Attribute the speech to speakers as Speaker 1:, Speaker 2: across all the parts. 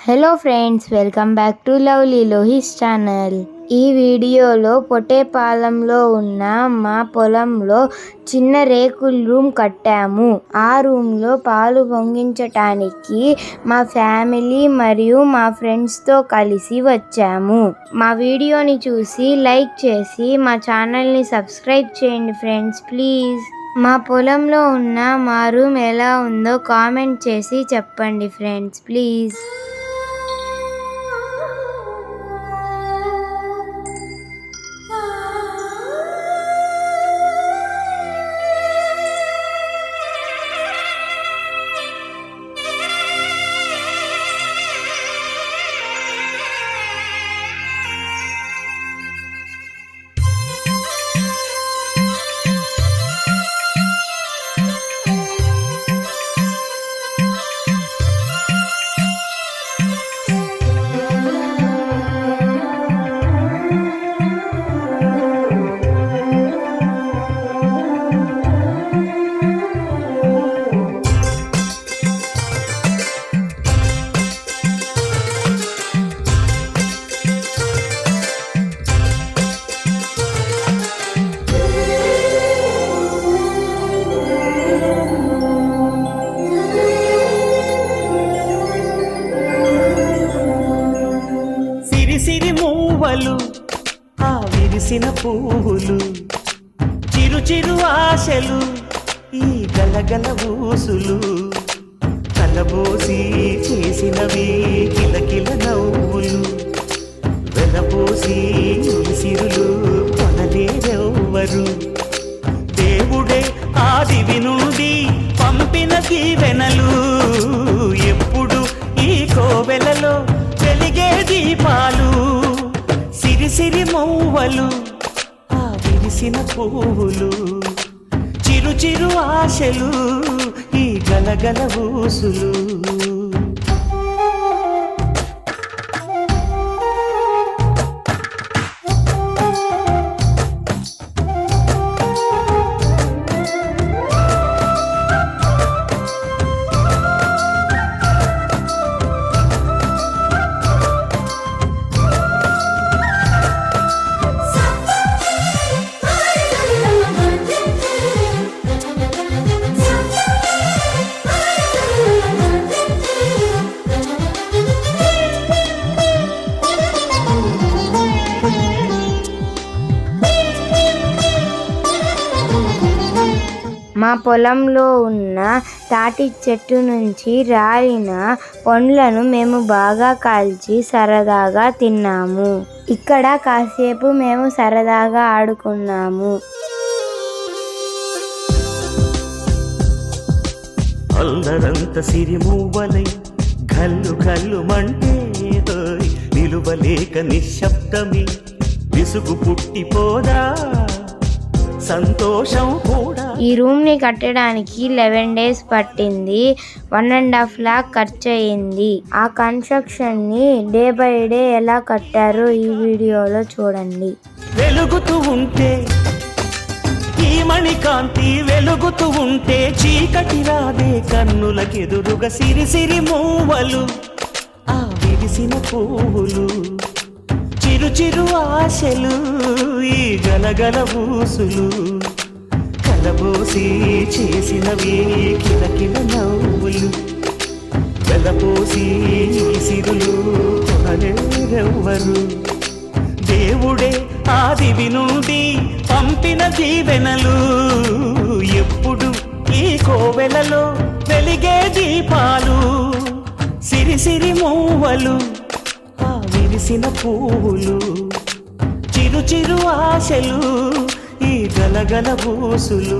Speaker 1: Hello friends welcome back to lovely Lohis channel ఈ వీడియోలో పొటేపాలెంలో ఉన్న మా పొలంలో చిన్న రేకుల రూమ్ కట్టాము. ఆ రూమ్లో పాలు పొంగించటానికి మా ఫ్యామిలీ మరియు మా ఫ్రెండ్స్తో కలిసి వచ్చాము. మా వీడియోని చూసి లైక్ చేసి మా ఛానల్ని సబ్స్క్రైబ్ చేయండి ఫ్రెండ్స్ ప్లీజ్ మా పొలంలో ఉన్న మా రూమ్ ఎలా ఉందో కామెంట్ చేసి చెప్పండి ఫ్రెండ్స్ ప్లీజ్
Speaker 2: పువ్వులు చిరు చిరు ఆశలు ఈ గలగల ఊసులు. కలబోసి చేసినవి కిలకిల నవ్వులు. వెలబోసి సిరులు కొనలేరెవ్వరు దేవుడే ఆదివి నుండి పంపిన దీవెనలు. ఎప్పుడు ఈ కోవెలలో వెలిగే దీపాలు. సిరిసిరి మౌవలు విరిసిన పువ్వులు. చిరు చిరు ఆశలు ఈ గలగల ఊసులు.
Speaker 1: పొలంలో ఉన్న తాటి చెట్టు నుంచి రాలిన పండ్లను మేము బాగా కాల్చి సరదాగా తిన్నాము. ఇక్కడ కాసేపు మేము సరదాగా ఆడుకున్నాము.
Speaker 2: అల్లరంత సిరిమూవలై గల్లు గల్లు మంటే హోయ్, నిలువలేక నిశ్శబ్దమే విసుగు పుట్టిపోదా? సంతోషం కూడా.
Speaker 1: ఈ రూమ్ని కట్టడానికి లెవెన్ డేస్ పట్టింది. వన్ అండ్ హాఫ్ లాక్ ఖర్చు అయింది ఆ కన్స్ట్రక్షన్ని డే బై డే ఎలా కట్టారో ఈ వీడియోలో చూడండి.
Speaker 2: వెలుగుతూ ఉంటే ఈ మణికాంతి వెలుగుతూ ఉంటే చీకటి రాదే కన్నులకెదురుగా సిరి సిరి మూవలు ఆ విరిసిన పువ్వులు చిరు చిరు ఆశలు ఈ గలగల ఊసులు. కలబోసి చేసినవి కిలకిల నవ్వులు. వెలపోసి సిరులు కొనలేరెవ్వరు దేవుడే ఆదివి నుండి పంపిన దీవెనలు. ఎప్పుడు ఈ కోవెలలో వెలిగే దీపాలు. సిరిసిరి మూవలు విరిసిన పువ్వులు చిరు చిరు ఆశలు ఈ గలగల పూసులు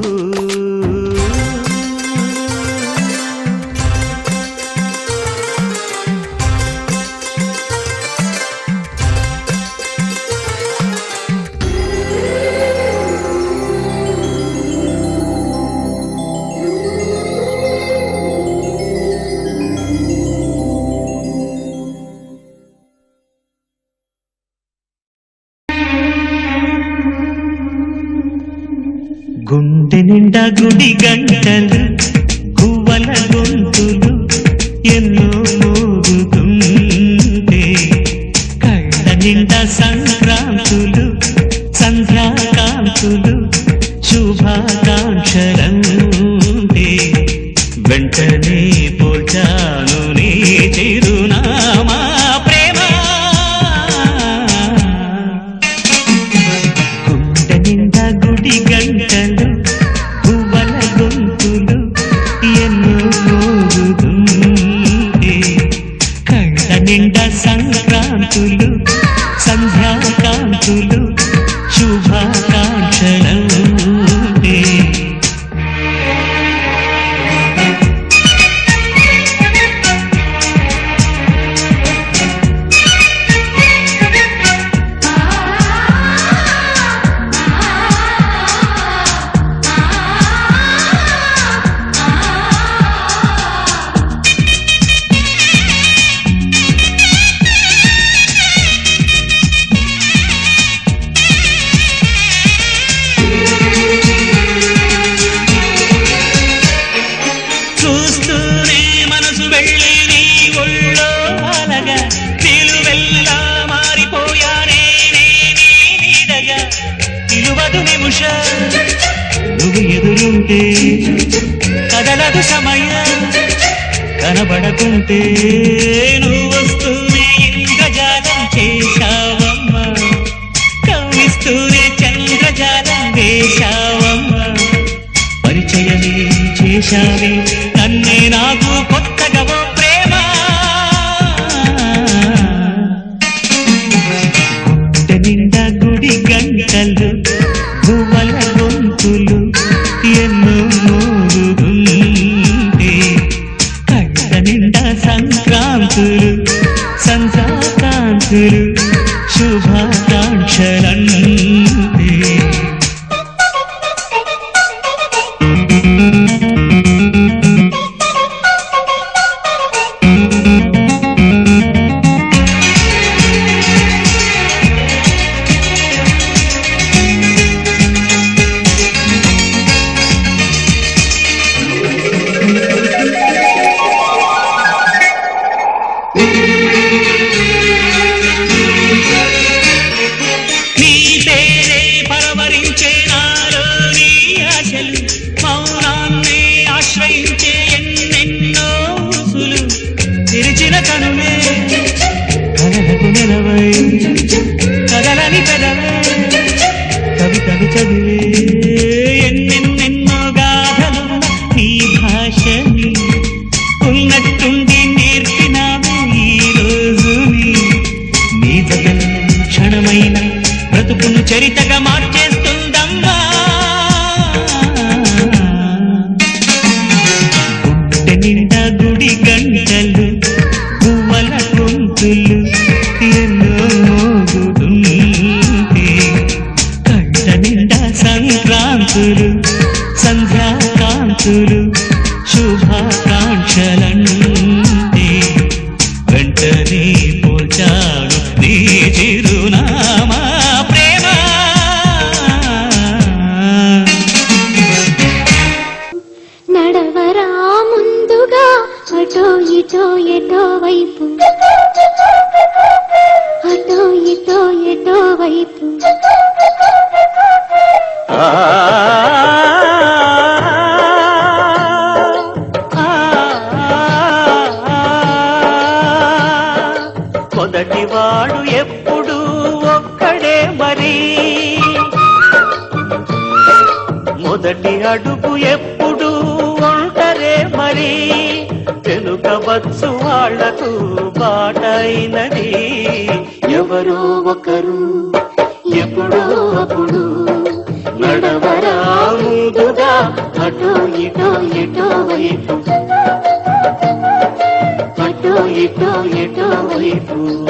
Speaker 2: గుండె నిండా గుడి గంటలు. అడుగు ఎదురుంటే కదలదు సమయం కనబడకుంటే నువ్వు వస్తూనే ఇంద్రజాలం చేశావమ్మా. కవ్విస్తూనే చంద్రజాలం వేశావమ్మా. పరిచయమే చేశావే నన్నే నాకు కొత్తగా శుభాకాంక్షలు శుభాకాంక్షలన్నీ நிலவை అడుగు ఎప్పుడు ఉంటరే మరి. తెలుకవచ్చు వాళ్ళకు పాటైనది. ఎవరో ఒకరు ఎప్పుడో అప్పుడు నడవరా అటో ఇటో ఎటో వైపు. అటో ఇటో ఎటో వైపు.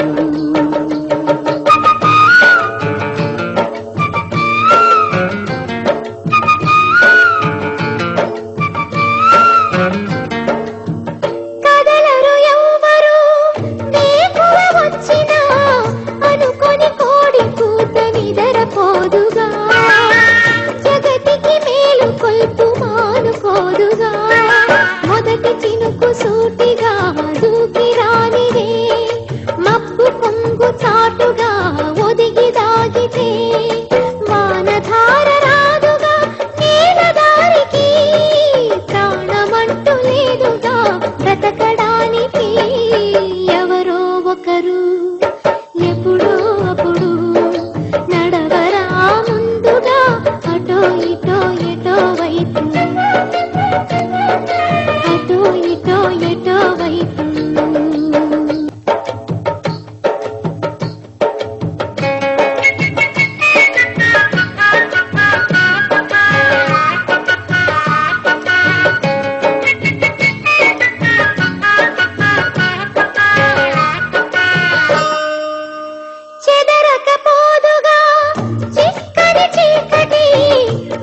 Speaker 3: ಕರು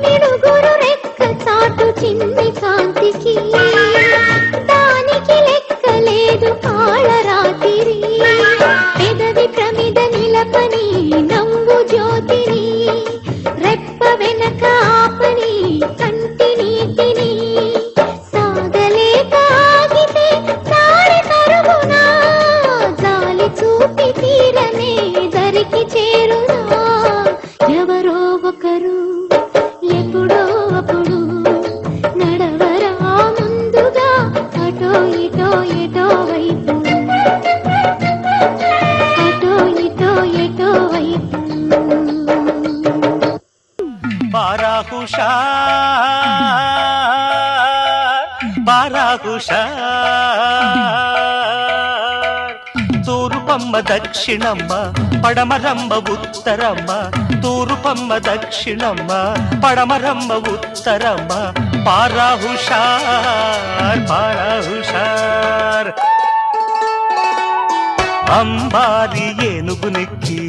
Speaker 3: నిడుగురు రెక్క చాటు చిన్ని కాంతికి
Speaker 2: బారాహుషార్ తూరుపమ్మ దక్షిణమ్మ పడమరమ్మ ఉత్తరమ్మ. తూరుపమ్మ దక్షిణమ్మ పడమరమ్మ ఉత్తరమ్మ. పారాహుషార్ పారాహుషార్ అంబారి ఏనుగు నెక్కి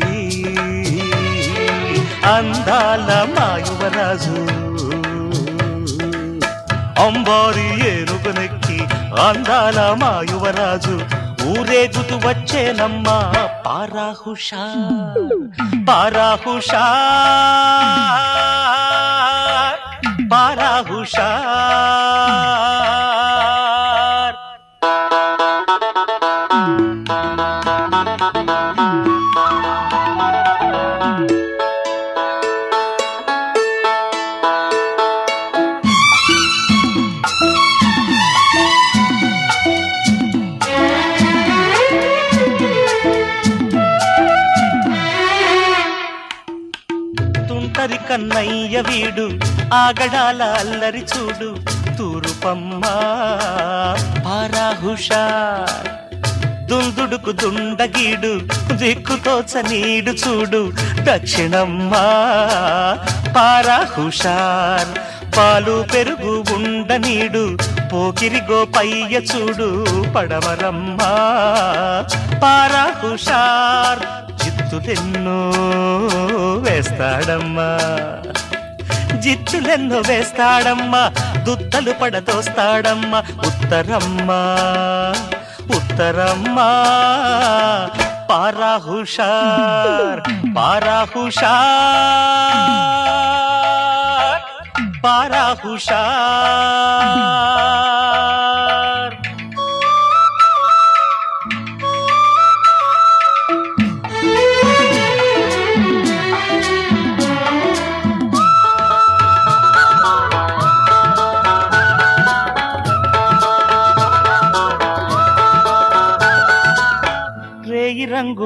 Speaker 2: అందాల మాయువరాజు. అంబారి ఏనుగునెక్కి అందాల మాయువరాజు. ఊరేగుతు వచ్చేనమ్మా పారాహుషా పారాహుషా. పారాహుషా. కన్నయ్య వీడు ఆగడాల అల్లరి చూడు తూరుపమ్మ పారాహుషా దుందుడుకు దుండగీడు దిక్కుతోచ నీడు చూడు దక్షిణమ్మ పారాహుషార్. పాలు పెరుగు ఉండనీడు పోకిరి గోపయ్య చూడు పడవరమ్మ పారాహుషార్. జిత్తులెన్నో వేస్తాడమ్మా. జిత్తులెన్నో వేస్తాడమ్మా. దుత్తలు పడదోస్తాడమ్మా. ఉత్తరమ్మా ఉత్తరమ్మా. పారాహుషార్ పారాహుషార్ పారాహుషార్.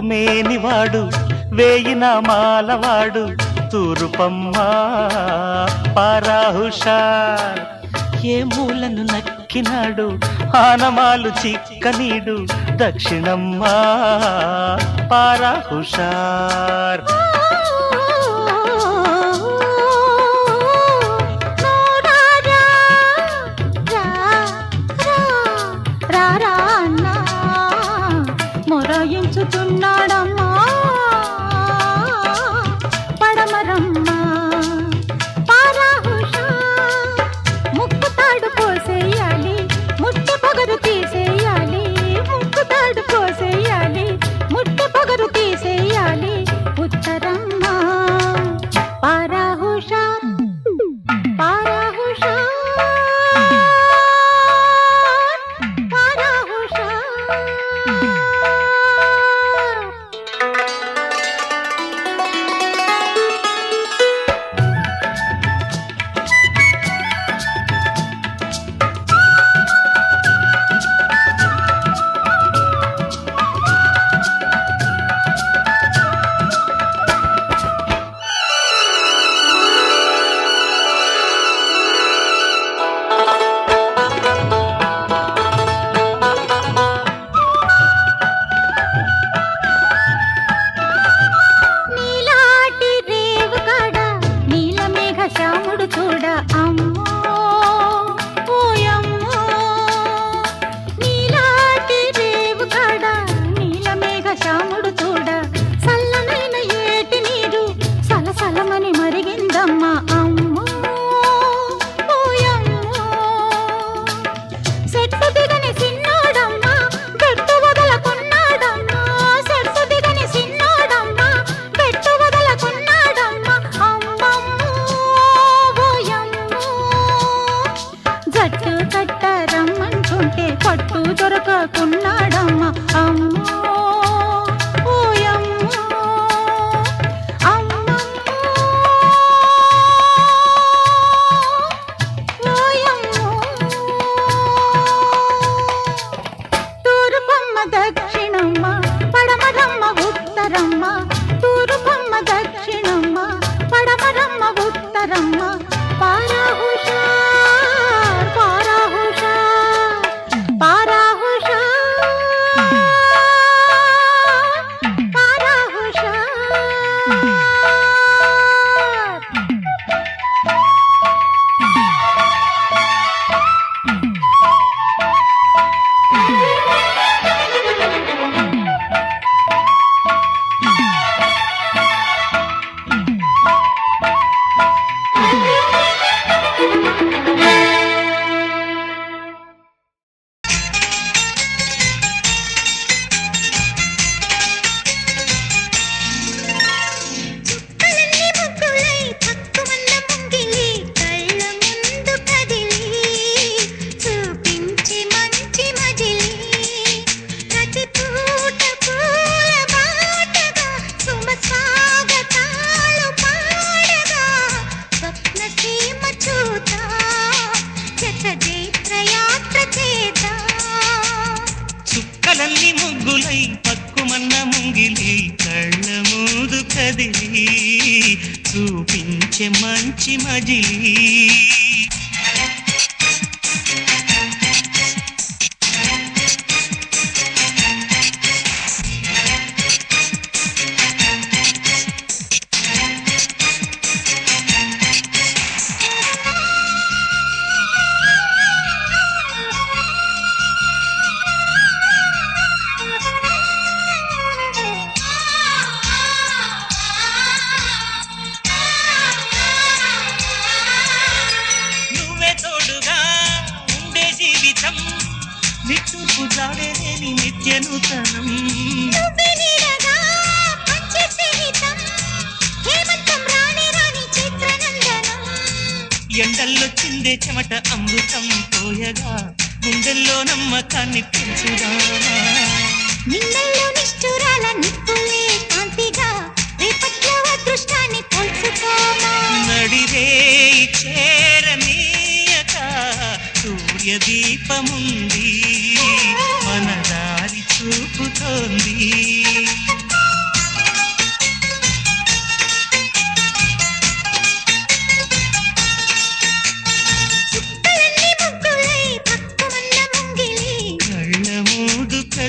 Speaker 2: మేనివాడు వేయిన మాలవాడు తూరుపమ్మ పారాహుషార్ ఏ మూలను నక్కినాడు ఆనమాలు చిక్కనీడు దక్షిణమ్మ పారాహుషార్. మజిలీ ఎండల్లో చిందే చెమట అమృతం పోయగా గుండెల్లో నమ్మకాన్ని పెంచుదా
Speaker 3: నిన్నల్లో నిష్ఠురాల నిప్పులే కాంతిగా రేపట్లో అదృష్టాన్ని పోల్చుకోమా
Speaker 2: నడిరే చేరనీయక సూర్యదీపముంది మన దారి చూపుతోంది.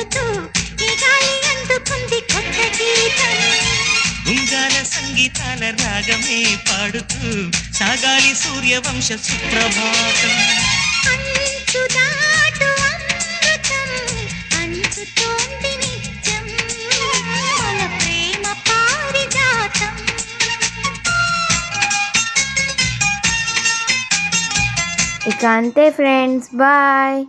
Speaker 3: ఈ గాలి అందుకుంది కొత్త గీతం.
Speaker 2: ఉంగాల సంగీతాల రాగమే పాడుతూ సాగాలి సూర్యవంశ సుప్రభాతం.
Speaker 3: అంచు దాటు అమృతం. అంచుతోంది నిత్యం మన ప్రేమ పారిజాతం.
Speaker 1: ఇక అంతే ఫ్రెండ్స్ బాయ్